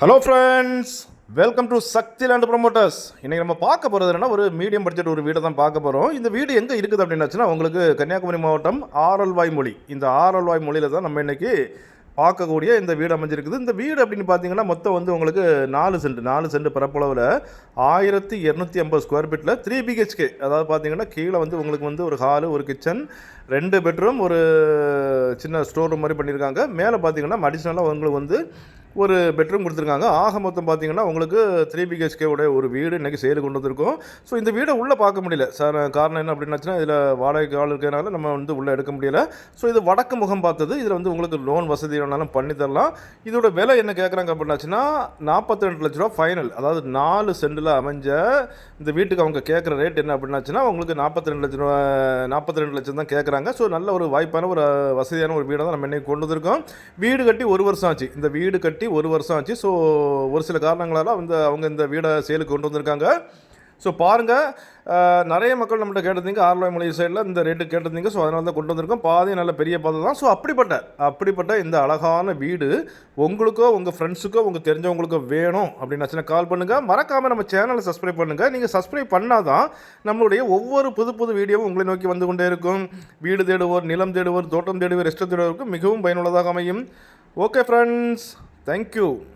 Hello friends welcome to Sakthi land promoters இன்றைக்கி நம்ம பார்க்க போகிறது என்னன்னா ஒரு மீடியம் பட்ஜெட் ஒரு வீடை தான் பார்க்க போகிறோம் இந்த வீடு எங்கே இருக்குது அப்படின்னாச்சுன்னா உங்களுக்கு கன்னியாகுமரி மாவட்டம் ஆரல்வாய் மொழி இந்த ஆரல்வாய் மொழியில் தான் நம்ம இன்றைக்கி பார்க்கக்கூடிய இந்த வீடு அமைஞ்சிருக்குது. இந்த வீடு அப்படின்னு பார்த்தீங்கன்னா மொத்தம் வந்து உங்களுக்கு நாலு சென்ட் நாலு சென்ட் பரப்பளவில் ஆயிரத்தி இரநூத்தி ஐம்பது ஸ்கொயர் ஃபீட்டில் த்ரீ பிஹெச்கே அதாவது பார்த்தீங்கன்னா கீழே வந்து உங்களுக்கு வந்து ஒரு ஹாலு ஒரு கிச்சன் ரெண்டு பெட்ரூம் ஒரு சின்ன ஸ்டோர் ரூம் மாதிரி பண்ணியிருக்காங்க. மேலே பார்த்தீங்கன்னா அடிஷ்னலாக உங்களுக்கு வந்து ஒரு பெட்ரூம் கொடுத்துருக்காங்க. ஆக மொத்தம் பார்த்தீங்கன்னா உங்களுக்கு த்ரீ பிஹெச்கேவுடைய ஒரு வீடு இன்றைக்கி சேல் கொண்டு வந்திருக்கோம். ஸோ இந்த வீடை உள்ளே பார்க்க முடியல. சார் காரணம் என்ன அப்படின்னாச்சுன்னா இதில் வாடகைக்கு ஆள் இருக்கிறனால நம்ம வந்து உள்ளே எடுக்க முடியல. ஸோ இது வடக்கு முகம் பார்த்தது. இதில் வந்து உங்களுக்கு லோன் வசதி வேணாலும் பண்ணி தரலாம். இதோட விலை என்ன கேட்குறாங்க அப்படின்னாச்சுன்னா நாற்பத்தி ரெண்டு லட்ச ரூபா ஃபைனல் அதாவது நாலு சென்டில் அமைஞ்ச இந்த வீட்டுக்கு அவங்க கேட்குற ரேட் என்ன அப்படின்னாச்சுன்னா உங்களுக்கு நாற்பத்தி ரெண்டு லட்ச ரூபா நாற்பத்தி ரெண்டு லட்சம் தான் கேட்குறாங்க ஸோ நல்ல ஒரு வாய்ப்பான ஒரு வசதியான ஒரு வீடை தான் நம்ம இன்றைக்கி கொண்டு வந்திருக்கோம். வீடு கட்டி ஒரு வருஷம் ஆச்சு. இந்த வீடு கட்டி ஒரு வருஷம் ஆச்சு. ஸோ ஒரு சில காரணங்களால் வந்து அவங்க இந்த வீடை சேலுக்கு கொண்டு வந்திருக்காங்க. ஸோ பாருங்கள் நிறைய மக்கள் நம்மகிட்ட கேட்டிருந்தீங்க. ஆர்லாய் சைடில் இந்த ரேட்டு கேட்டிருந்தீங்க. ஸோ அதனால தான் கொண்டு வந்திருக்கோம். பாதி நல்ல பெரிய பாதை தான். ஸோ அப்படிப்பட்ட அப்படிப்பட்ட இந்த அழகான வீடு உங்களுக்கோ உங்கள் ஃப்ரெண்ட்ஸுக்கோ உங்கள் தெரிஞ்சவங்களுக்கோ வேணும் அப்படின்னு கால் பண்ணுங்கள் மறக்காமல் நம்ம சேனலை சப்ஸ்கிரைப் பண்ணுங்கள் நீங்கள் சப்ஸ்கிரைப் பண்ணால் தான் நம்மளுடைய ஒவ்வொரு புது புது வீடியோவும் உங்களை நோக்கி வந்து கொண்டே இருக்கும். வீடு தேடுவோர் நிலம் தேடுவோர் தோட்டம் தேடுவோர் ரெஸ்ட் தேடுவோருக்கு மிகவும் பயனுள்ளதாக அமையும். Okay friends Thank you.